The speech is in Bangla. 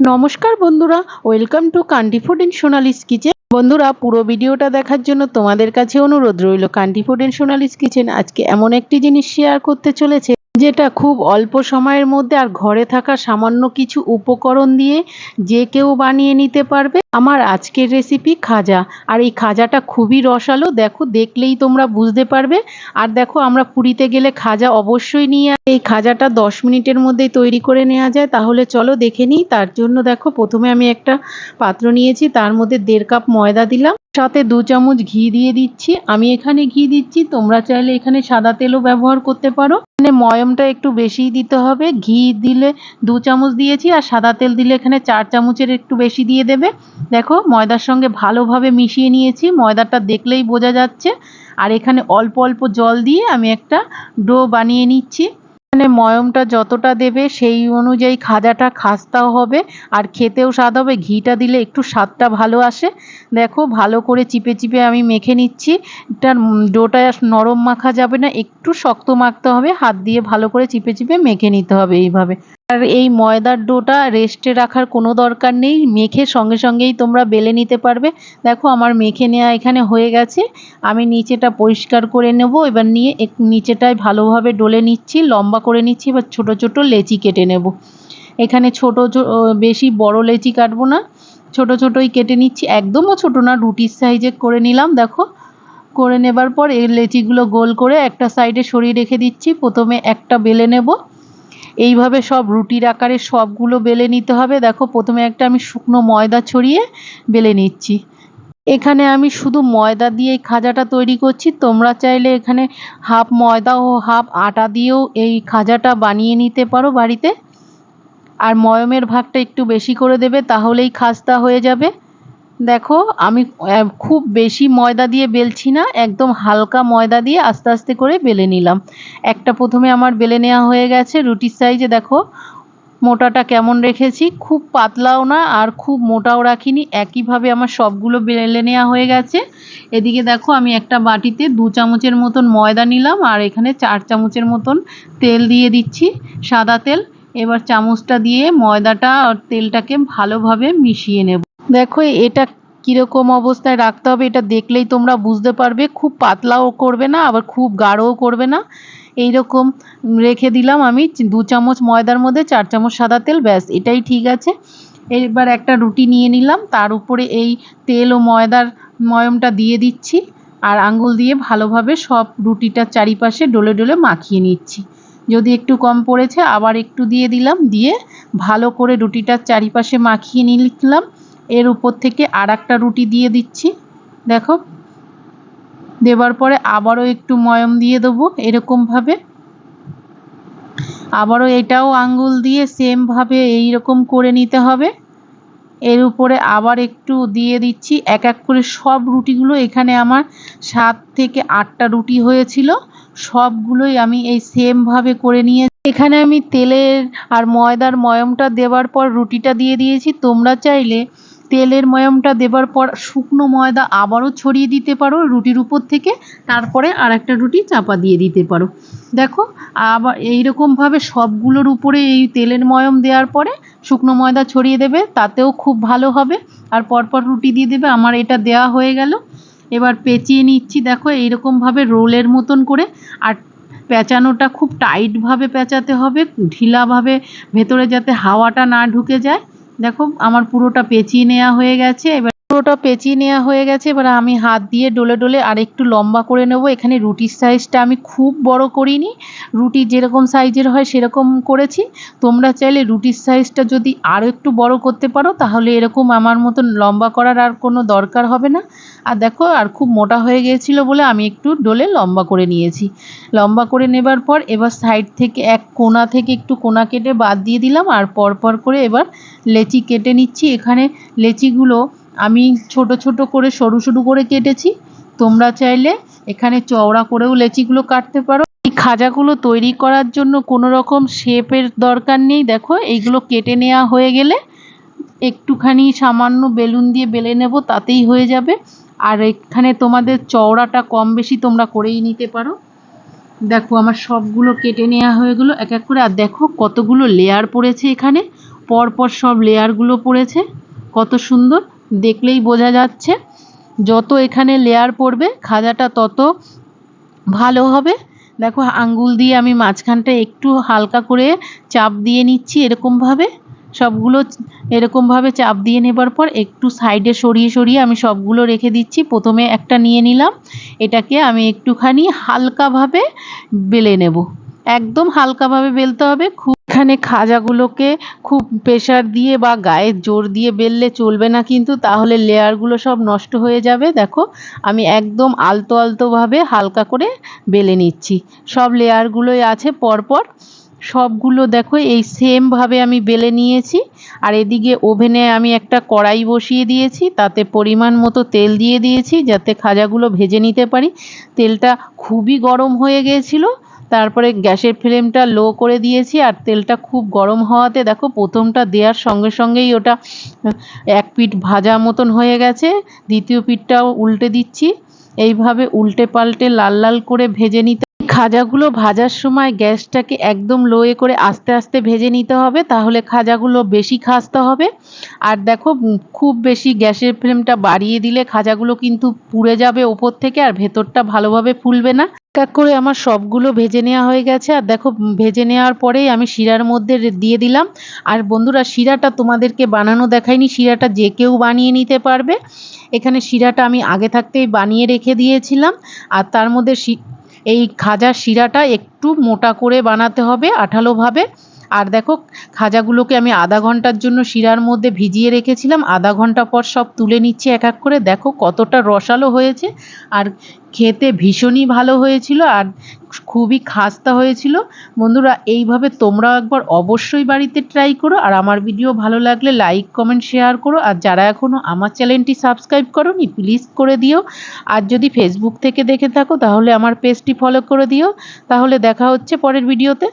নমস্কার বন্ধুরা, welcome to country food in Sonali's kitchen. বন্ধুরা, পুরো ভিডিওটা দেখার জন্য তোমাদের কাছে অনুরোধ রইল country food in Sonali's kitchen আজকে এমন একটি জিনিস শেয়ার করতে চলেছে যেটা খুব অল্প সময়ের মধ্যে আর ঘরে থাকা সামান্য কিছু উপকরণ দিয়ে যে কেউ বানিয়ে নিতে পারবে। আমার আজকের রেসিপি খাজা। আর এই খাজাটা খুবই রসালো। দেখো, দেখলেই তোমরা বুঝতে পারবে। আর দেখো, আমরা পুরীতে গেলে খাজা অবশ্যই নিয়ে এই খাজাটা দশ মিনিটের মধ্যেই তৈরি করে নেওয়া যায়। তাহলে চলো দেখে নিই। তার জন্য দেখো, প্রথমে আমি একটা পাত্র নিয়েছি। তার মধ্যে দেড় কাপ ময়দা দিলাম। সাথে দু চামচ ঘি দিয়ে দিচ্ছি। আমি এখানে ঘি দিচ্ছি। তোমরা চাইলে এখানে সাদা তেলও ব্যবহার করতে পারো। এখানে ময়মটা একটু বেশিই দিতে হবে। ঘি দিলে দু চামচ দিয়েছি আর সাদা তেল দিলে এখানে চার চামচের একটু বেশি দিয়ে দেবে। দেখো, ময়দার সঙ্গে ভালোভাবে মিশিয়ে নিয়েছি। ময়দাটা দেখলেই বোঝা যাচ্ছে। আর এখানে অল্প অল্প জল দিয়ে আমি একটা ডো বানিয়ে নিচ্ছি। এখানে ময়মটা যতটা দেবে, সেই অনুযায়ী খাজাটা খাস্তাও হবে, আর খেতেও স্বাদ হবে। ঘিটা দিলে একটু স্বাদটা ভালো আসে। দেখো, ভালো করে চিপে চিপে আমি মেখে নিচ্ছি। এটার ডোটা নরম মাখা যাবে না, একটু শক্ত মাখতে হবে। হাত দিয়ে ভালো করে চিপে চিপে মেখে নিতে হবে এইভাবে। আর এই ময়দার ডোটা রেস্টে রাখার কোনো দরকার নেই। মেখে সঙ্গে সঙ্গেই তোমরা বেলে নিতে পারবে। দেখো আমার মেখে নেওয়া এখানে হয়ে গেছে। আমি নিচেটা পরিষ্কার করে নেব। এবার নিয়ে এক নিচেটায় ভালোভাবে ডলে নিচ্ছি, লম্বা করে নিচ্ছি, এবার ছোট ছোট লেচি কেটে নেব। এখানে ছোট বেশি বড় লেচি কাটবো না। ছোট ছোটই কেটে নিচ্ছি। একদমও ছোট না, রুটির সাইজে করে নিলাম, দেখো। করে নেবার পর এই লেচিগুলো গোল করে একটা সাইডে সরিয়ে রেখে দিচ্ছি। প্রথমে একটা বেলে নেব। এইভাবে সব রুটির আকারে সবগুলো বেলে নিতে হবে। দেখো, প্রথমে একটা আমি শুকনো ময়দা ছড়িয়ে বেলে নিচ্ছি। এখানে আমি শুধু ময়দা দিয়ে এই খাজাটা তৈরি করছি। তোমরা চাইলে এখানে হাফ ময়দা ও হাফ আটা দিয়েও এই খাজাটা বানিয়ে নিতে পারো বাড়িতে। আর ময়মের ভাগটা একটু বেশি করে দেবে, তাহলেই খাস্তা হয়ে যাবে। দেখো, আমি খুব বেশি ময়দা দিয়ে বেলছি না, একদম হালকা ময়দা দিয়ে আস্তে আস্তে করে বেলে নিলাম। একটা প্রথমে আমার বেলে নেওয়া হয়ে গেছে, রুটির সাইজে দেখো, মোটাটা কেমন রেখেছি, খুব পাতলাও না আর খুব মোটাও রাখিনি, একইভাবে আমার সবগুলো বেলে নেওয়া হয়ে গেছে। এদিকে দেখো, আমি একটা বাটিতে দু চামচের মতন ময়দা নিলাম আর এখানে চার চামচের মতন তেল দিয়ে দিচ্ছি, সাদা তেল। এবার চামচটা দিয়ে ময়দাটা আর তেলটাকে ভালোভাবে মিশিয়ে নেব। দেখো, এটা কীরকম অবস্থায় রাখতে হবে এটা দেখলেই তোমরা বুঝতে পারবে। খুব পাতলাও করবে না, আবার খুব গাঢ়ও করবে না। এই রকম রেখে দিলাম আমি দু চামচ ময়দার মধ্যে, চার চামচ সাদা তেল, ব্যাস, এটাই ঠিক আছে। এবার একটা রুটি নিয়ে নিলাম, তার উপরে এই তেল ও ময়দার ময়মটা দিয়ে দিচ্ছি, আর আঙ্গুল দিয়ে ভালোভাবে সব রুটিটার চারিপাশে ডলে ডলে মাখিয়ে নিচ্ছি। যদি একটু কম পড়েছে, আবার একটু দিয়ে দিলাম, দিয়ে ভালো করে রুটিটার চারিপাশে মাখিয়ে নিয়ে নিলাম। এর উপর থেকে আর একটা রুটি দিয়ে দিচ্ছি। দেখো। দেবার পরে আবারও একটু ময়ম দিয়ে দেবো এরকমভাবে। আবারও এটাও আঙ্গুল দিয়ে সেমভাবে এইরকম করে নিতে হবে। এর উপরে আবার একটু দিয়ে দিচ্ছি। এক এক করে সব রুটিগুলো এখানে আমার সাত থেকে আটটা রুটি হয়েছিল। সবগুলোই আমি এই সেমভাবে করে নিয়ে এখানে আমি তেলের আর ময়দার ময়মটা দেওয়ার পর রুটিটা দিয়ে দিয়েছি। তোমরা চাইলে তেলের ময়মটা দেবার পর শুকনো ময়দা আবারও ছড়িয়ে দিতে পারো রুটির উপর থেকে। তারপরে আর একটা রুটি চাপা দিয়ে দিতে পারো। দেখো, আবার এইরকমভাবে সবগুলোর উপরে এই তেলের ময়ম দেওয়ার পরে শুকনো ময়দা ছড়িয়ে দেবে, তাতেও খুব ভালো হবে। আর পরপর রুটি দিয়ে দেবে, আমার এটা দেওয়া হয়ে গেল। এবার পেঁচিয়ে নিচ্ছি, দেখো, এইরকমভাবে রোলের মতন করে। আর পেঁচানোটা খুব টাইটভাবে পেঁচাতে হবে, ঢিলাভাবে ভেতরে যাতে হাওয়াটা না ঢুকে যায়। দেখো আমার পুরোটা পেঁচিয়ে নেওয়া হয়ে গেছে এবার পুরোটা পেঁচিয়ে নেওয়া হয়ে গেছে। এবার আমি হাত দিয়ে ডলে ডলে আর একটু লম্বা করে নেব। এখানে রুটির সাইজটা আমি খুব বড় করিনি। রুটি যেরকম সাইজের হয় সেরকম করেছি। তোমরা চাইলে রুটির সাইজটা যদি আরও একটু বড় করতে পারো, তাহলে এরকম আমার মতন লম্বা করার আর কোনো দরকার হবে না। আর দেখো, আর খুব মোটা হয়ে গিয়েছিল বলে আমি একটু ডলে লম্বা করে নিয়েছি। লম্বা করে নেবার পর এবার সাইড থেকে এক কোনা থেকে একটু কোনা কেটে বাদ দিয়ে দিলাম। আর পর পর করে এবার লেচি কেটে নিচ্ছি। এখানে লেচিগুলো আমি ছোট ছোট করে সরু সরু করে কেটেছি। তোমরা চাইলে এখানে চওড়া করেও লেচিগুলো কাটতে পারো। এই খাজাগুলো তৈরি করার জন্য কোনো রকম শেপের দরকার নেই। দেখো, এইগুলো কেটে নেওয়া হয়ে গেলে একটুখানি সামান্য বেলুন দিয়ে বেলে নেব, তাতেই হয়ে যাবে। আর এখানে তোমাদের চওড়াটা কম বেশি তোমরা করেই নিতে পারো। দেখো, আমার সবগুলো কেটে নেওয়া হয়ে গেলো এক এক করে। আর দেখো, কতগুলো লেয়ার পড়েছে এখানে। পরপর সব লেয়ারগুলো পড়েছে। কত সুন্দর। দেখলেই বোঝা যাচ্ছে, যত এখানে লেয়ার পড়বে, খাজাটা তত ভালো হবে। দেখো, আঙ্গুল দিয়ে আমি মাঝখানটা একটু হালকা করে চাপ দিয়ে নিচ্ছি এরকমভাবে। সবগুলো এরকমভাবে চাপ দিয়ে নেবার পর একটু সাইডে সরিয়ে সরিয়ে আমি সবগুলো রেখে দিচ্ছি। প্রথমে একটা নিয়ে নিলাম, এটাকে আমি একটুখানি হালকাভাবে বেলে নেব। একদম হালকাভাবে বেলতে হবে। খুব এখানে খাজাগুলোকে খুব প্রেশার দিয়ে বা গায়ে জোর দিয়ে বেললে চলবে না কিন্তু, তাহলে লেয়ারগুলো সব নষ্ট হয়ে যাবে। দেখো, আমি একদম আলতো আলতোভাবে হালকা করে বেলে নিচ্ছি। সব লেয়ারগুলোই আছে পরপর। সবগুলো দেখো, এই সেমভাবে আমি বেলে নিয়েছি। আর এদিকে ওভেনে আমি একটা কড়াই বসিয়ে দিয়েছি, তাতে পরিমাণ মতো তেল দিয়ে দিয়েছি, যাতে খাজাগুলো ভেজে নিতে পারি। তেলটা খুবই গরম হয়ে গিয়েছিল তারপরে গ্যাসের ফ্লেমটা লো করে দিয়েছি আর তেলটা খুব গরম হওয়াতে দেখো প্রথমটা দেওয়ার সঙ্গে সঙ্গেই ওটা এক পিঠ ভাজা মতন হয়ে গেছে, দ্বিতীয় পিঠটাও উল্টে দিচ্ছি। এইভাবে উল্টে পাল্টে লাল লাল করে ভেজে নিতে খাজাগুলো ভাজার সময় গ্যাসটাকে একদম লোয়ে করে আস্তে আস্তে ভেজে নিতে হবে, তাহলে খাজাগুলো বেশি খাস্তে হবে। আর দেখো খুব বেশি গ্যাসের ফ্লেমটা বাড়িয়ে দিলে খাজাগুলো কিন্তু পুড়ে যাবে ওপর থেকে আর ভেতরটা ভালোভাবে ফুলবে না। এক করে আমার সবগুলো ভেজে নেওয়া হয়ে গেছে। আর দেখো ভেজে নেওয়ার পরেই আমি শিরার মধ্যে দিয়ে দিলাম। আর বন্ধুরা, শিরাটা তোমাদেরকে বানানো দেখাইনি। শিরাটা যে কেউ বানিয়ে নিতে পারবে। এখানে শিরাটা আমি আগে থাকতেই বানিয়ে রেখে দিয়েছিলাম। আর তার মধ্যে এই খাজার শিরাটা একটু মোটা করে বানাতে হবে আঠালোভাবে। আর দেখো, খাজাগুলোকে আমি আধা ঘণ্টার জন্য শিরার মধ্যে ভিজিয়ে রেখেছিলাম। আধা ঘণ্টা পর সব তুলে নিচ্ছি এক এক করে। দেখো, কতটা রসালো হয়েছে। আর খেতে ভীষণই ভালো হয়েছিল আর খুবই খাস্তা হয়েছিল। বন্ধুরা, এইভাবে তোমরাও একবার অবশ্যই বাড়িতে ট্রাই করো। আর আমার ভিডিও ভালো লাগলে লাইক কমেন্ট শেয়ার করো। আর যারা এখনও আমার চ্যানেলটি সাবস্ক্রাইব করোনি প্লিজ করে দিও। আর যদি ফেসবুক থেকে দেখে থাকো, তাহলে আমার পেজটি ফলো করে দিও। তাহলে দেখা হচ্ছে পরের ভিডিওতে